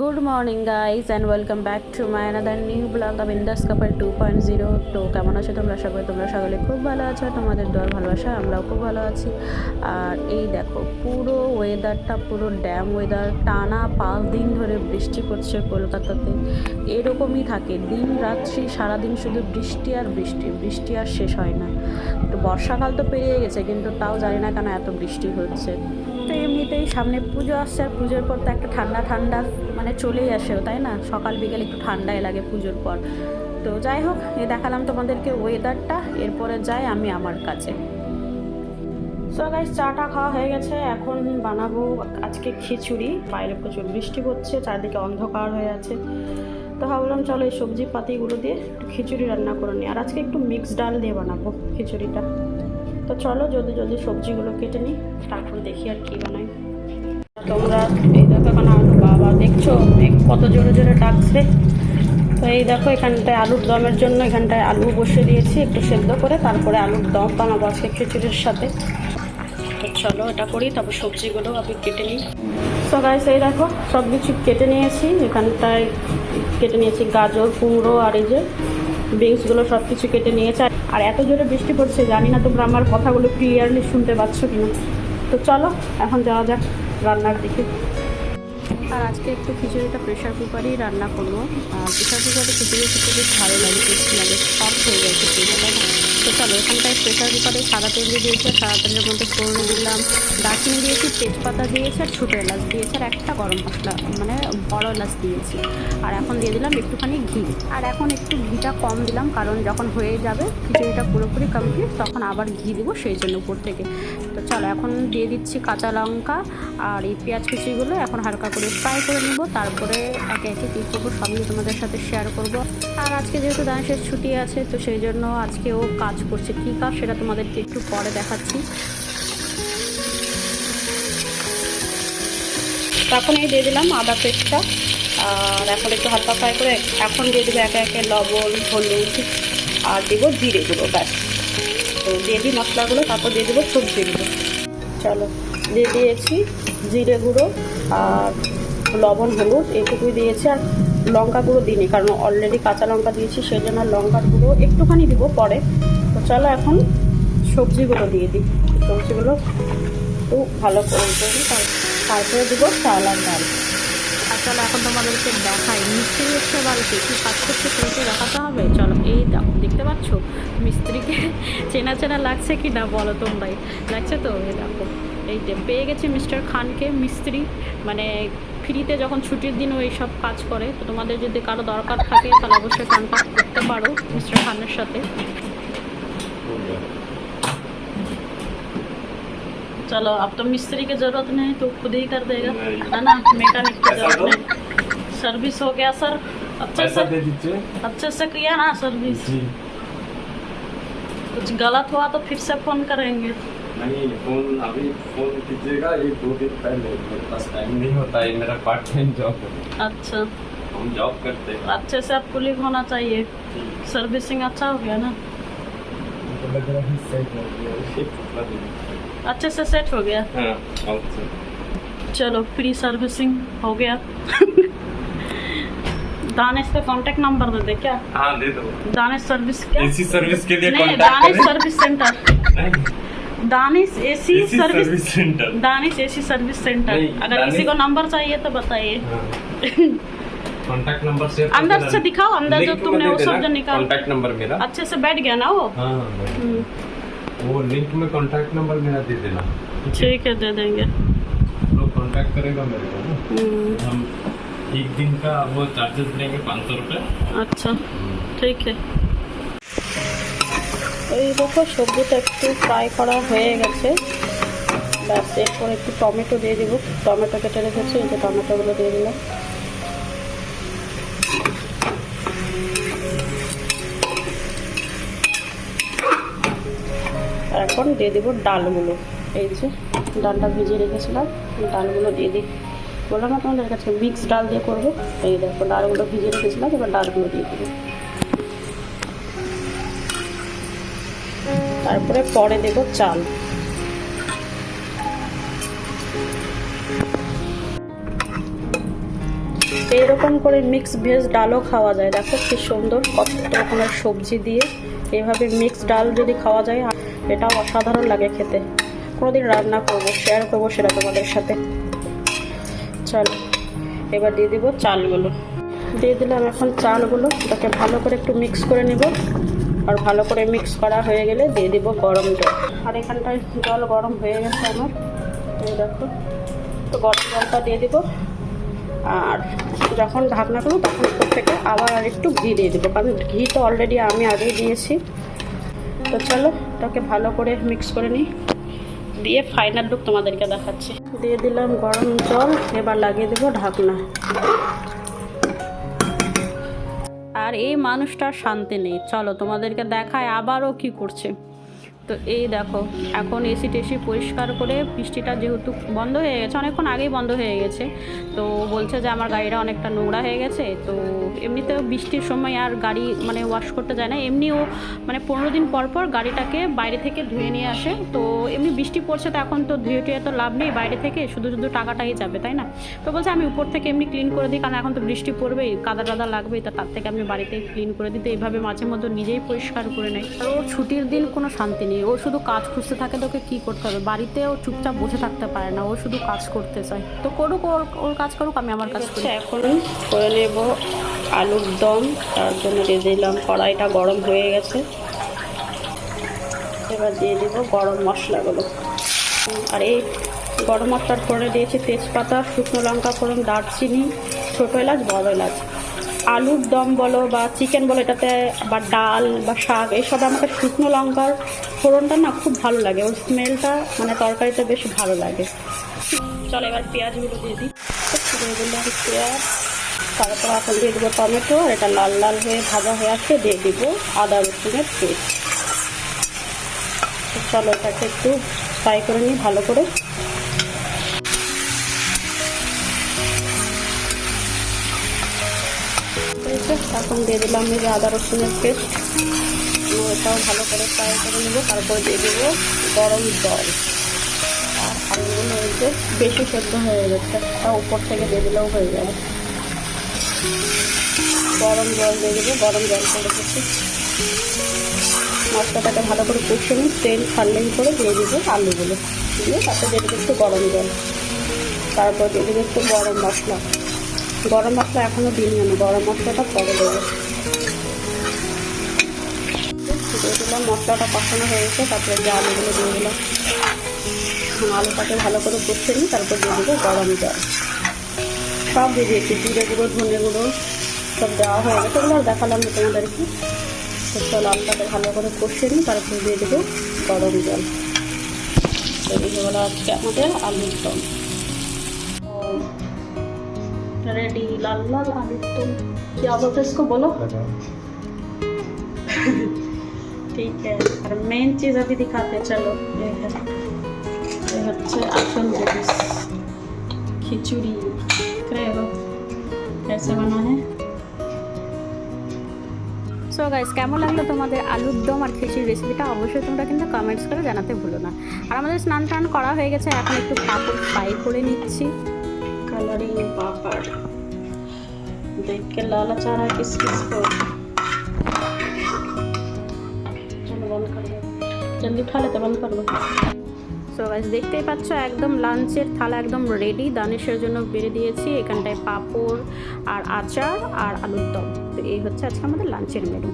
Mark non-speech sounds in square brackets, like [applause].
Good morning guys and welcome back to my another new blog of Indus copper two point zero তো কেমন আছো তোমরা সবাই? তোমরা সকলে খুব ভালো আছো, তোমাদের দোয়ার ভালোবাসা, আমরাও খুব ভালো আছি। আর এই দেখো, পুরো ওয়েদারটা পুরো ড্যাম ওয়েদার টানা পাঁচ দিন ধরে বৃষ্টি পড়ছে কলকাতাতে। এরকমই থাকে, দিন রাত্রি, সারাদিন শুধু বৃষ্টি আর বৃষ্টি বৃষ্টি আর শেষ হয় না। তো বর্ষাকাল তো পেরিয়ে গেছে, কিন্তু তাও জানি না কেন এত বৃষ্টি হচ্ছে। তো এমনিতেই সামনে পুজো আসছে, আর পুজোর পর তো একটা ঠান্ডা ঠান্ডা মানে চলেই আসেও তাই না? সকাল বিকেল একটু ঠান্ডাই লাগে পুজোর পর। তো যাই হোক, এ দেখালাম তোমাদেরকে ওয়েদারটা এরপরে যাই আমি আমার কাছে। সো গাইস চাটা খাওয়া হয়ে গেছে, এখন বানাবো আজকে খিচুড়ি। বাইরে প্রচুর বৃষ্টি পড়ছে, চারদিকে অন্ধকার হয়ে আছে। তো ভাবলাম চলো এই সবজি পাতিগুলো দিয়ে একটু খিচুড়ি রান্না করে নিই। আর আজকে একটু মিক্স ডাল দিয়ে বানাবো খিচুড়িটা। তো চলো জলদি জলদি সবজিগুলো কেটে নিই, তারপর দেখি আর কি বানাই। তোমরা এই দেখো এখন আলু বাবা, দেখছ? কত জোরে জোরে ডাকছে। তো এই দেখো এখানটায় আলুর দমের জন্য এখানটায় আলু বসিয়ে দিয়েছি, একটু সেদ্ধ করে তারপরে আলুর দম বানাবো আজকে খিচুড়ির সাথে। তো চলো এটা করি, তারপর সবজিগুলো আমি কেটে নিই। তো গাইস এই দেখো সব কিছু কেটে নিয়েছি। এখানটায় কেটে নিয়েছি গাজর, কুমড়ো আর এই যে বিনসগুলো সব কিছু কেটে নিয়েছে। আর এত জোরে বৃষ্টি পড়ছে, জানি না তোমরা আমার কথাগুলো ক্লিয়ারলি শুনতে পাচ্ছ কিনা। তো চলো, এখন যাওয়া যাক রান্নার দিকে। আর আজকে একটু খিচুড়িটা প্রেশার কুকারেই রান্না করব। আর প্রেশার কুকারে খিচুড়ি বেশ ভালো লাগে, টেস্ট লাগে, সফট হয়ে যায় খিচুড়িটা না? তো চলো, এখানটায় প্রেশার কুকারে সাদা তেল দিয়ে দিয়েছি সাদা তেলের মধ্যে ফোড়ন দিলাম। দারচিনি দিয়েছি, তেজপাতা দিয়েছি, আর ছোটো এলাচ দিয়েছি, আর একটা গরম মশলা মানে বড় এলাচ দিয়েছি। আর এখন দিয়ে দিলাম একটুখানি ঘি। আর এখন একটু ঘিটা কম দিলাম, কারণ যখন হয়ে যাবে, খিচুড়িটা পুরোপুরি কমপ্লিট তখন আবার ঘি দিব, সেই জন্য উপর থেকে। তো চলো এখন দিয়ে দিচ্ছি কাঁচা লঙ্কা আর এই পেঁয়াজ কুচিগুলো। এখন হালকা করে ফ্রাই করে নেব। তারপরে একে একে কী করব সবই তোমাদের সাথে শেয়ার করব। আর আজকে যেহেতু দানেশের ছুটি আছে, তো সেই জন্য আজকে ও কাজ করছে। কী কাজ সেটা তোমাদেরকে একটু পরে দেখাচ্ছি। তো এখন এই দিয়ে দিলাম আদা পেস্টটা। আর এখন একটু হালকা ফ্রাই করে এখন দিয়ে দেবো একে একে লবণ, হলুদ, আর দেবো জিরে গুঁড়ো, ব্যাস। তো দিয়ে দিই মশলাগুলো, তারপর দিয়ে দেবো সবজিগুলো চলো, দিয়ে দিয়েছি জিরে গুঁড়ো আর লবণ, হলুদ, এইটুকুই দিয়েছি। আর লঙ্কা গুঁড়ো দিইনি, কারণ অলরেডি কাঁচা লঙ্কা দিয়েছি সেই জন্য লঙ্কার গুঁড়ো একটুখানি দিব পরে। তো চলো এখন সবজিগুলো দিয়ে দিই। সবজিগুলো একটু ভালো করে তারপরে দেবো চাল আর ডাল। চলো, এখন তোমাদেরকে দেখাই। মিস্ত্রি হচ্ছে বাড়িতে। কী কাজ করছে সেটাকে দেখাতে হবে? চলো, এই দাও, দেখতে পাচ্ছ? মিস্ত্রিকে [laughs] চেনা চেনা লাগছে কি না বলো তোমরাই। লাগছে তো? এই দেখো, এই পেয়ে গেছে মিস্টার খানকে। মিস্ত্রি মানে ফ্রিতে যখন ছুটির দিনও এইসব কাজ করে, তো তোমাদের যদি কারও দরকার থাকে, তাহলে অবশ্যই কন্ট্যাক্ট করতে পারো মিস্টার খানের সাথে। चलो अब तो मिस्त्री की ज़रूरत नहीं तो खुद ही कर देगा। है ना? मैकेनिक की ज़रूरत नहीं। सर्विस हो गया सर अच्छे से अच्छे से किया ना सर्विस कुछ गलत हुआ तो फिर से फ़ोन करेंगे। नहीं फ़ोन अभी फ़ोन कीजिएगा एक दो दिन पहले। मेरे पास टाइम नहीं होता है मेरा पार्ट टाइम जॉब है। अच्छा। हम जॉब करते हैं। अच्छे से आपको लिख होना चाहिए। सर्विसिंग अच्छा हो गया ना? मुझे लग रहा है सही हो गया अच्छे से सेट हो गया। हाँ चलो फ्री सर्विसिंग हो गया। दानिश का कांटेक्ट नंबर दे दे क्या? हाँ दे दो। दानिश सर्विस क्या? एसी सर्विस के लिए नहीं दानिश सर्विस सेंटर नहीं, Danish AC service center Danish AC service center अगर किसी को नंबर चाहिए तो बताइए। कॉन्टैक्ट नंबर शेयर अंदर से दिखाओ अंदर जो तुमने वो सब जो निकाल। कॉन्टैक्ट नंबर मेरा। अच्छे से बैठ गया ना वो? हाँ वो लिंक में कॉन्टैक्ट नंबर मेरा दे देना ठीक है दे देंगे लोग कॉन्टैक्ट करेगा मेरे को ना हम्म, हम एक दिन का वो चार्जेस लेंगे पाँच सौ रुपये अच्छा ঠিক আছে এই দেখো সবজিটা একটু ফ্রাই করা হয়ে গেছে ব্যাস এরপর একটু টমেটো দিয়ে দিব টমেটো কেটে রেখেছি এই যে টমেটোগুলো দিয়ে দিলাম এখন দিয়ে দেবো ডালগুলো। এই যে ডালটা ভিজিয়ে রেখেছিলাম, ডালগুলো দিয়ে দিই। বললাম না তোমাদের কাছে, মিক্স ডাল দিয়ে করব। এই দেখো, ডালগুলো ভিজিয়ে রেখেছিলাম, এবার ডালগুলো দিয়ে দেবো। তারপরে পরে দেব চাল। এইরকম করে মিক্স ভেজ ডালও খাওয়া যায়। দেখো কি সুন্দর কত রকমের সবজি দিয়ে এভাবে মিক্স ডাল যদি খাওয়া যায় এটাও অসাধারণ লাগে খেতে। কোনোদিন রান্না করব শেয়ার করব সেটা তোমাদের সাথে। চলো, এবার দিয়ে দিব চালগুলো। দিয়ে দিলাম এখন চালগুলো, এটাকে ভালো করে একটু মিক্স করে নিব। আর ভালো করে মিক্স করা হয়ে গেলে দিয়ে দিব গরম জল। আর এখানটায় জল গরম হয়ে গেছে আমার। এই দেখো, তো গরম জলটা দিয়ে দিব। আর যখন ঢাকনা করব তখন থেকে আবার আর একটু ঘি দিয়ে দেবো। কারণ ঘি তো অলরেডি আমি আগেই দিয়েছি। তো চলো এটাকে ভালো করে মিক্স করে নিই। দিয়ে ফাইনাল লুক তোমাদেরকে দেখাচ্ছি। দিয়ে দিলাম গরম জল, এবার লাগিয়ে দেবো ঢাকনা। আর এই মানুষটার শান্তি নেই। চলো তোমাদেরকে দেখায় আবারও কি করছে। তো এই দেখো, এখন এসি টেসি পরিষ্কার করে বৃষ্টিটা যেহেতু বন্ধ হয়ে গেছে, অনেকক্ষণ আগেই বন্ধ হয়ে গেছে। তো বলছে যে আমার গাড়িটা অনেকটা নোংরা হয়ে গেছে, তো এমনিতেও বৃষ্টির সময় আর গাড়ি মানে ওয়াশ করতে যায় না। এমনিও মানে পনেরো দিন পর পর গাড়িটাকে বাইরে থেকে ধুয়ে নিয়ে আসে, তো এমনি বৃষ্টি পড়ছে তো এখন তো ধুয়ে টুয়ে তো লাভ নেই বাইরে থেকে, শুধু শুধু টাকাটাই যাবে, তাই না? তো বলছে আমি উপর থেকে এমনি ক্লিন করে দিই, কারণ এখন তো বৃষ্টি পড়বেই, কাদা টাদা লাগবেই, তা তার থেকে আমি বাড়িতে ক্লিন করে দিতে এইভাবে মাঝে মধ্যে নিজেই পরিষ্কার করে নেই। আর ওর ছুটির দিন কোনো শান্তি নেই। ও শুধু কাজ খুঁজতে থাকে, তোকে কী করতে হবে? বাড়িতে ও চুপচাপ বসে থাকতে পারে না, ও শুধু কাজ করতে চায়। তো করুক ওর ওর কাজ করুক, আমি আমার কাজ করি। এখন করে নেব আলুর দম, তার জন্য দিয়ে দিলাম কড়াইটা গরম হয়ে গেছে। এবার দিয়ে দেবো গরম মশলাগুলো। আর এই গরম মশলার ফোড়নে দিয়েছি তেজপাতা, শুকনো লঙ্কা, ফোড়ন, দারচিনি, ছোটো এলাচ, বড় এলাচ। আলুর দম বলো বা চিকেন বলো, এটাতে বা ডাল বা শাক, এইসব আমাকে শুকনো লঙ্কার ফোড়নটা না খুব ভালো লাগে। ওর স্মেলটা মানে তরকারিটা বেশ ভালো লাগে। চলো এবার পেঁয়াজগুলো দিয়ে দিই। দিলাম পেঁয়াজ, তারপর এখন দিয়ে দেবো টমেটো, আর এটা লাল লাল হয়ে ভাজা হয়ে আসছে দিয়ে দিব আদা রসুনের পেস্ট। চলো এটাকে একটু ফ্রাই করে নিই ভালো করে। এখন দিয়ে দিলাম এই আদা রসুনের পেস্ট। এটাও ভালো করে ফ্রাই করে নেব, তারপর দিয়ে দেবো গরম জল। আর আলুগুলো যে বেশি সেদ্ধ হয়ে গেছে তা উপর থেকে দিয়ে দিলেও হয়ে যাবে। গরম জল দিয়ে দেবো, গরম জল করে রেখেছি মশলাটাকে ভালো করে কষে নিই তেল ছাড়লেন করে দিয়ে দেবো আলুগুলো। দিয়ে তারপর দিয়ে দেবো একটু গরম জল। তারপর দিয়ে দেবো একটু গরম মশলা। গরম মশলা এখনও দিইনি আমি, গরম মশলাটা পরে দেবো। দিয়ে দিলাম মশলাটা কষানো হয়ে গেছে তারপরে যে আলুগুলো দিয়ে দিলাম এখন আলুটাকে ভালো করে কষে নিই তারপর দিয়ে দেবো গরম জল সব দিয়ে দিয়েছি জিরে গুঁড়ো ধনে গুঁড়ো সব দেওয়া হয়ে গেছে ওগুলো আর দেখালাম না তোমাদেরকে তো চল আলুটাকে ভালো করে কষে নিই তারপর দিয়ে দেবো গরম জল তৈরি হয়ে গেলো আজকে আমাদের আলুর দম रेडी लाल लाल आलू तुम क्या बोलते हैं इसको बोलो ठीक है और मेन चीज़ अभी दिखाते हैं चलो ये है ये হচ্ছে আসল জিনিস খিচুড়ি creo कैसे बना है সো গাইস কেমন লাগলো তোমাদের আলুর দম আর খিচুড়ি রেসিপিটা অবশ্যই তোমরা কিন্তু কমেন্টস করে জানাতে ভুলো না আর আমাদের স্নান টান করা হয়ে গেছে এখন একটু পাপড় ফ্রাই করে নিচ্ছি कलरिंग पापड़ देख के लालच आ रहा है किस किस को জলদি থালাতে বন্ধ করব। সো গাছ দেখতেই পাচ্ছ, একদম লাঞ্চের থালা একদম রেডি দানেশের জন্য বেড়ে দিয়েছি এখানটায় পাপড় আর আচার আর আলুর দম। তো এই হচ্ছে আজকে আমাদের লাঞ্চের মেনু